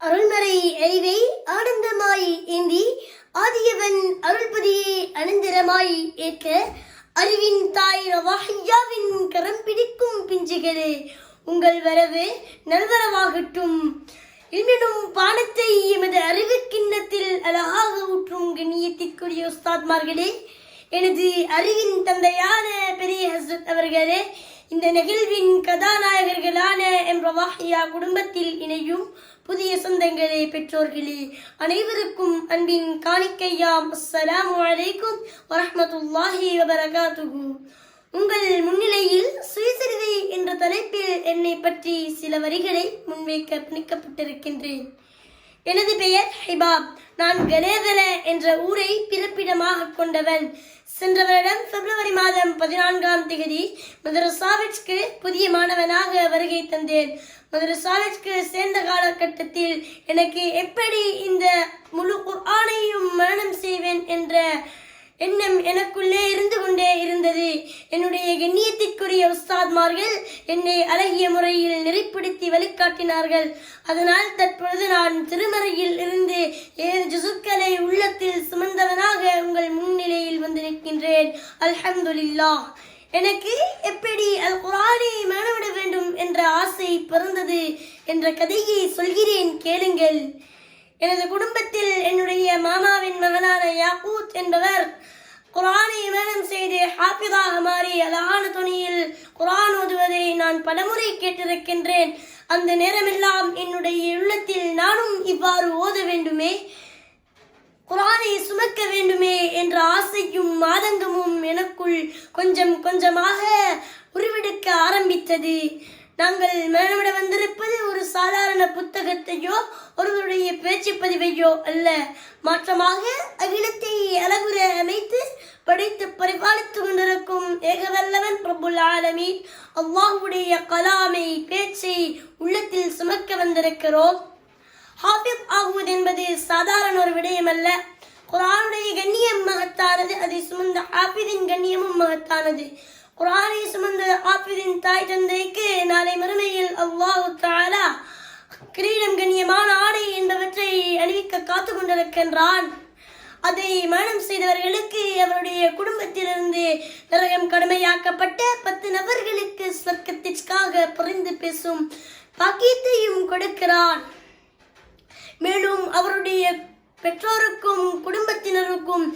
அருள்மறை அறிவை ஆனந்தமாய் ஏந்தி ஆதியவன் அருள்பதியை அனந்தரமாய் ஏற்க அறிவின் தாய் ரவாஹியாவின் கரம் பிடிக்கும் பிஞ்சுகளே உங்கள் வரவு நல்வரவாகட்டும். இன்னும் பானத்தை எமது அறிவு கிண்ணத்தில் அழகாக ஊற்றும் கண்ணியத்திற்குரிய உஸ்தாத்மார்களே எனது அறிவின் தந்தையான பெரிய ஹசரத் அவர்களே இந்த நிகழ்வின் கதாநாயகர்களான எம் ரவாஹியா குடும்பத்தில் இணையும் புதிய சொந்தங்களே பெற்றோர்களே. அனைவருக்கும் அன்பின் காணிக்கையாம். அஸ்ஸலாமு அலைக்கும் வரஹ்மத்துல்லாஹி வபரகாத்துகு உங்கள் முன்னிலையில் சுயசரிதை என்ற தலைப்பில் என்னை பற்றி சில வரிகளை முன்வைக்க பிணிக்கப்பட்டிருக்கின்றேன் எனது பெயர் ஹைபா. நான் கணேதல என்ற ஊரை பிறப்பிடமாக கொண்டவன். சென்ற வருடம் பிப்ரவரி மாதம் பதினான்காம் தேதி மதரசாவிற்கு புதிய மாணவனாக வருகை தந்தேன். மதரசாவிற்கு சேர்ந்த காலகட்டத்தில் எனக்கு எப்படி இந்த முழு குர்ஆனையும் மரணம் செய்வேன் என்ற எண்ணம் எனக்குள்ளே இருந்து கொண்டே இருந்தது. என்னுடைய உஸ்தாத்மார்கள் என்னை அழகிய முறையில் நெறிப்படுத்தி வழிகாட்டினார்கள். அதனால் தற்பொழுது நான் திருமறையில் இருந்து ஏழு ஜுசுக்களை உள்ளத்தில் சுமந்தவனாக உங்கள் முன்னிலையில் வந்து நிற்கின்றேன். அல்ஹம்துலில்லாஹ். எனக்கு எப்படி அல் குரானை மனவிட வேண்டும் என்ற ஆசை பிறந்தது என்ற கதையை சொல்கிறேன் கேளுங்கள். எனது குடும்பத்தில் என்னுடைய மாமாவின் மகனான யாக்கூத் என்பவர் குரானை இமனம் செய்து ஹாஃபிதாக மாறி அழகான துணியில் குரான் ஓதுவதை நான் பலமுறை கேட்டிருக்கின்றேன். அந்த நேரமெல்லாம் என்னுடைய உள்ளத்தில் நானும் இவ்வாறு ஓத வேண்டுமே? குரானை சுமக்க வேண்டுமே என்ற ஆசையும் ஆதங்கமும் எனக்குள் கொஞ்சம் கொஞ்சமாக உருவெடுக்க ஆரம்பித்தது. நாங்கள் மேலமிட வந்திருப்பது ஒரு சாதாரண புத்தகத்தையோ ஒருவருடைய பேச்சு பதிவையோ அல்ல. மாற்றமாக அகிலத்தை அழகுற அமைத்து படைத்து பரிபாலித்துக் கொண்டிருக்கும் ஏகவல்லவன் பிரபுல் ஆலமி அவ்வாவுடைய கலாமை பேச்சை உள்ளத்தில் சுமக்க வந்திருக்கிறோம். ஹாபிப் ஆகுவது என்பது சாதாரண ஒரு விடயம் அல்ல குரானுடைய கண்ணியம் மகத்தானது அதை சுமந்த ஹாபிதின் கண்ணியமும் மகத்தானது. குரானை சுமந்த ஹாஃபிதின் தாய் தந்தைக்கு நாளை மறுமையில் அல்லாஹு தாலா கிரீடம் கண்ணியமான ஆடை என்பவற்றை அணிவிக்க காத்து கொண்டிருக்கின்றான். அதை மரணம் செய்தவர்களுக்கு அவருடைய குடும்பத்திலிருந்து நரகம் கடுமையாக்கப்பட்ட பத்து நபர்களுக்கு சொர்க்கத்திற்காக புரிந்து பேசும் பாக்கியத்தையும் கொடுக்கிறான். மேலும் அவருடைய பெற்றோருக்கும் குடும்பத்தினருக்கும்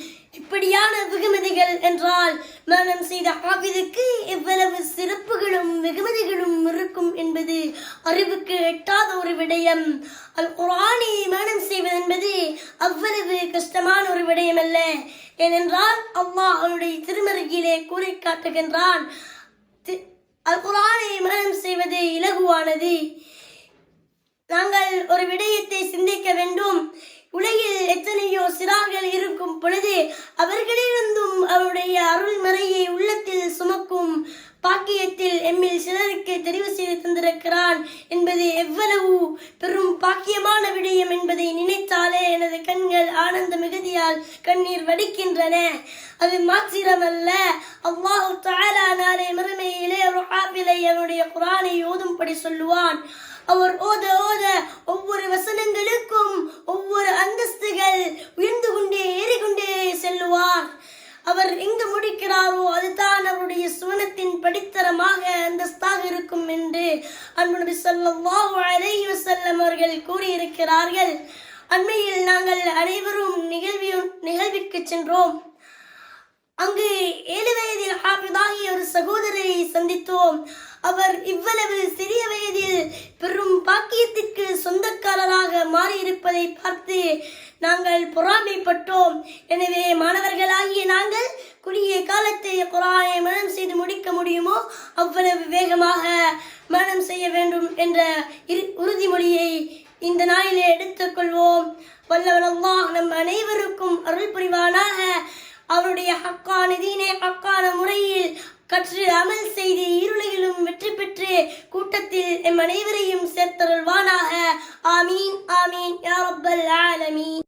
இப்படியான வெகுமதிகள் என்றால் மரணம் செய்த ஆவிதுக்கு எவ்வளவு சிறப்புகளும் வெகுமதிகளும் இருக்கும் என்பது அறிவுக்கு எட்டாத ஒரு விடயம். அல் குரானை மரணம் செய்வது என்பது அவ்வளவு கஷ்டமான ஒரு விடயம் அல்ல ஏனென்றால் அல்லாஹ் அவருடைய திருமறையிலே கூறி காட்டுகின்றான் தி- அல் குரானை மனம் செய்வது இலகுவானது. நாங்கள் ஒரு விடயத்தை சிந்திக்க வேண்டும். உலகில் எத்தனையோ சிறார்கள் இருக்கும் பொழுது அவர்களிலிருந்தும் அவருடைய அருள்மறையை உள்ளத்தில் சுமக்கும் பாக்கியத்தில் எம்மில் சிலருக்கு தெரிவு செய்து தந்திருக்கிறான் என்பது எவ்வளவு பெரும் பாக்கியமான விடயம் என்பதை நினைத்தாலே எனது கண்கள் ஆனந்த மிகுதியால் கண்ணீர் வடிக்கின்றன. அது மாத்திரமல்ல அல்லாஹு தஆலா நாளை மறுமையிலே ஒரு ஆப்பிலை அவனுடைய குரானை ஓதும்படி சொல்லுவான். அவர் ஓத ஓத ஒவ்வொரு வசனங்களுக்கும் ஒவ்வொரு என்று அன்பு நபி ஸல்லல்லாஹு அலைஹி வஸல்லம் அவர்கள் கூறியிருக்கிறார்கள். அண்மையில் நாங்கள் அனைவரும் நிகழ்வி நிகழ்விற்கு சென்றோம். அங்கு ஏழு வயதில் ஹாஃபிதாகி ஒரு சகோதரரை சந்தித்தோம். அவர் இவ்வளவு சிறிய வயதில் பெரும் பாக்கியத்திற்கு சொந்தக்காரராக மாறியிருப்பதை பார்த்து நாங்கள் பொறாமைப்பட்டோம். எனவே மாணவர்களாகிய நாங்கள் குறுகிய காலத்தை குரானை மனம் செய்து முடிக்க முடியுமோ அவ்வளவு வேகமாக மனம் செய்ய வேண்டும் என்ற உறுதிமொழியை இந்த நாளிலே எடுத்துக்கொள்வோம். வல்லவன் நம் அனைவருக்கும் அருள் புரிவானாக அவருடைய ஹக்கான தீனை ஹக்கான முறையில் கற்று அமல் செய்து இருளையிலும் வெற்றி பெற்று கூட்டத்தில் எம் அனைவரையும் சேர்த்தருள்வானாக. ஆமீன் ஆமீன் யா ரப்பல் ஆலமீன்.